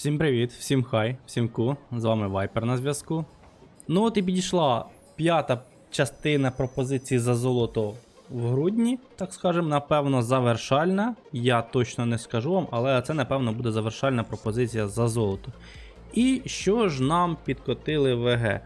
Всім привіт, всім хай, всім ку. З вами Вайпер на зв'язку. Ну от і підійшла п'ята частина пропозиції за золото в грудні, так скажемо, напевно, завершальна. Я точно не скажу вам, але це, напевно, буде завершальна пропозиція за золото. І що ж нам підкотили ВГ?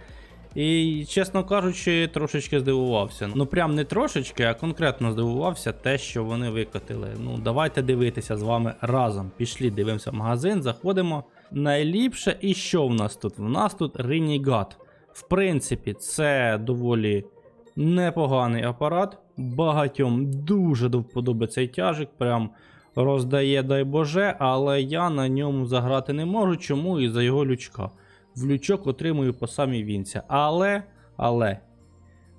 І, чесно кажучи, трошечки здивувався. Ну, прям не трошечки, а конкретно здивувався те, що вони викотили. Ну, давайте дивитися з вами разом. Пішли, дивимося в магазин, заходимо. Найліпше, і що в нас тут? В нас тут Renegade. В принципі, це доволі непоганий апарат. Багатьом дуже до вподоби цей тяжик. Прям роздає, дай Боже, але я на ньому заграти не можу. Чому? Із-за його лючка. В лючок отримую по самій вінці. Але, але.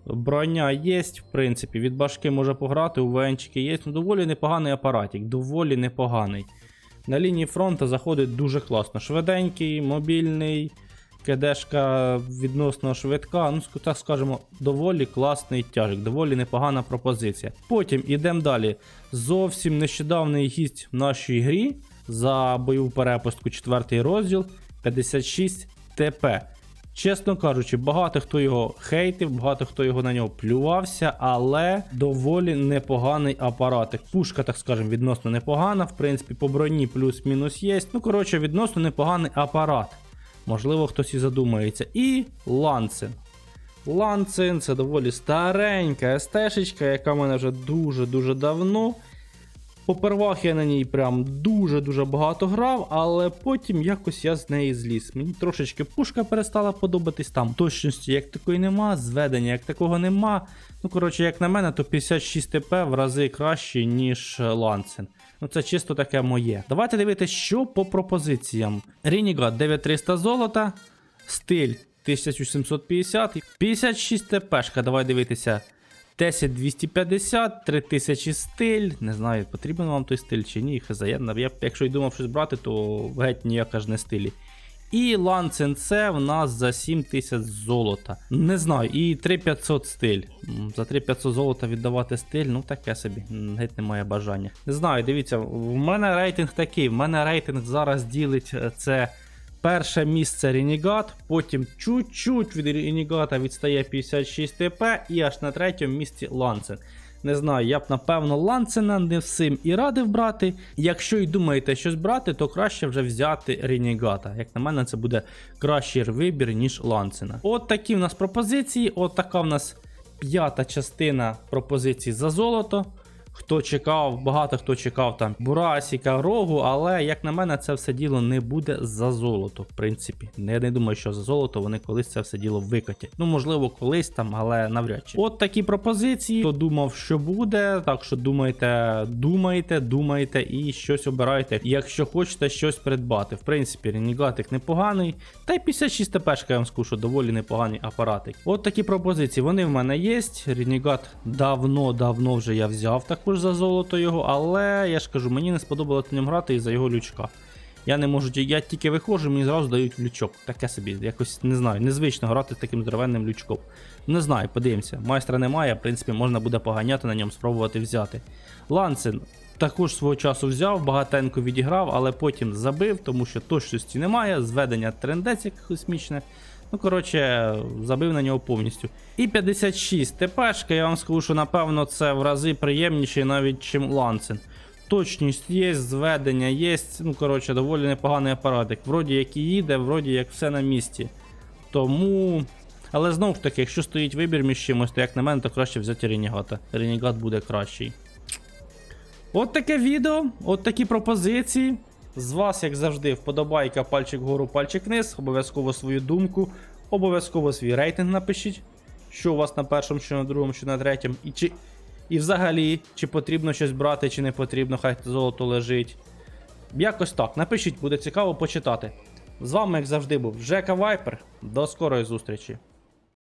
Броня є, в принципі, від башки може пограти, у венчики є. Ну, доволі непоганий апаратик, доволі непоганий. На лінії фронту заходить дуже класно. Швиденький, мобільний, кедешка відносно швидка. Ну, так скажемо, доволі класний тяжик, доволі непогана пропозиція. Потім ідемо далі. Зовсім нещодавний гість в нашій грі за бойову перепустку, четвертий розділ 56 ТП. Чесно кажучи, багато хто його хейтив, багато хто його на нього плювався, але доволі непоганий апаратик. Пушка, так скажемо, відносно непогана. В принципі, по броні плюс-мінус є. Ну, коротше, відносно непоганий апарат. Можливо, хтось і задумається. І ланцин. Ланцин це доволі старенька СТ-шечка, яка в мене вже дуже-дуже давно. Попервах я на ній прям дуже-дуже багато грав, але потім якось я з неї зліз. Мені трошечки пушка перестала подобатись там. Точності як такої нема, зведення як такого нема. Ну, коротше, як на мене, то 56 ТП в рази краще, ніж Ланцин. Ну, це чисто таке моє. Давайте дивитися, що по пропозиціям. Renegade 9300 золота, стиль 1750, 56 ТПшка, давай дивитися. 10250, 3000 стиль. Не знаю, потрібен вам той стиль чи ні. Хз, я, якщо й думав щось брати, то геть ніяка ж не стилі. І Ланцен це в нас за 7000 золота. Не знаю, і 3500 стиль. За 3500 золота віддавати стиль, ну таке собі. Геть немає бажання. Не знаю, дивіться, в мене рейтинг такий. В мене рейтинг зараз ділить е, це. Перше місце Renegade, потім чуть-чуть від Renegade відстає 56 ТП і аж на третьому місці Ланцен. Не знаю, я б напевно Ланцена не всім і радив брати. Якщо й думаєте щось брати, то краще вже взяти Renegade. Як на мене, це буде кращий вибір, ніж Ланцена. От такі в нас пропозиції. От така в нас п'ята частина пропозицій за золото. Хто чекав, багато хто чекав там Бурасіка, рогу, але як на мене, це все діло не буде за золото, в принципі. Я не думаю, що за золото вони колись це все діло викатять. Ну, можливо, колись там, але навряд чи. От такі пропозиції. Хто думав, що буде. Так що думайте, думайте, думайте і щось обирайте, якщо хочете щось придбати. В принципі, Ренігатик непоганий. Та й 56 ТПшка, я вам що доволі непоганий апаратик. От такі пропозиції. Вони в мене є. Ренігат давно-давно вже я взяв також за золото його, але я ж кажу, мені не сподобалося ньому грати із-за його лючка. Я не можу, я тільки виходжу, мені зразу дають лючок. Таке собі, якось не знаю, незвично грати з таким здоровенним лючком. Не знаю, подивимося. Майстра немає, в принципі, можна буде поганяти на ньому, спробувати взяти. Ланцин також свого часу взяв, багатенько відіграв, але потім забив, тому що точності немає, зведення трендець як космічне. Ну, коротше, забив на нього повністю. І 56 ТПшка, я вам скажу, що напевно це в рази приємніше навіть, чим Ланцин. Точність є, зведення є. Ну, коротше, доволі непоганий апаратик. Вроді як і їде, вроді як все на місці. Тому. Але знову ж таки, якщо стоїть вибір між чимось, то як на мене, то краще взяти Ренігата. Ренігат буде кращий. От таке відео, от такі пропозиції. З вас, як завжди, вподобайка, пальчик вгору, пальчик вниз, обов'язково свою думку, обов'язково свій рейтинг напишіть, що у вас на першому, що на другому, що на третьому. І, чи, і взагалі, чи потрібно щось брати, чи не потрібно, хай золото лежить. Якось так. Напишіть, буде цікаво почитати. З вами, як завжди, був Жека Вайпер. До скорої зустрічі.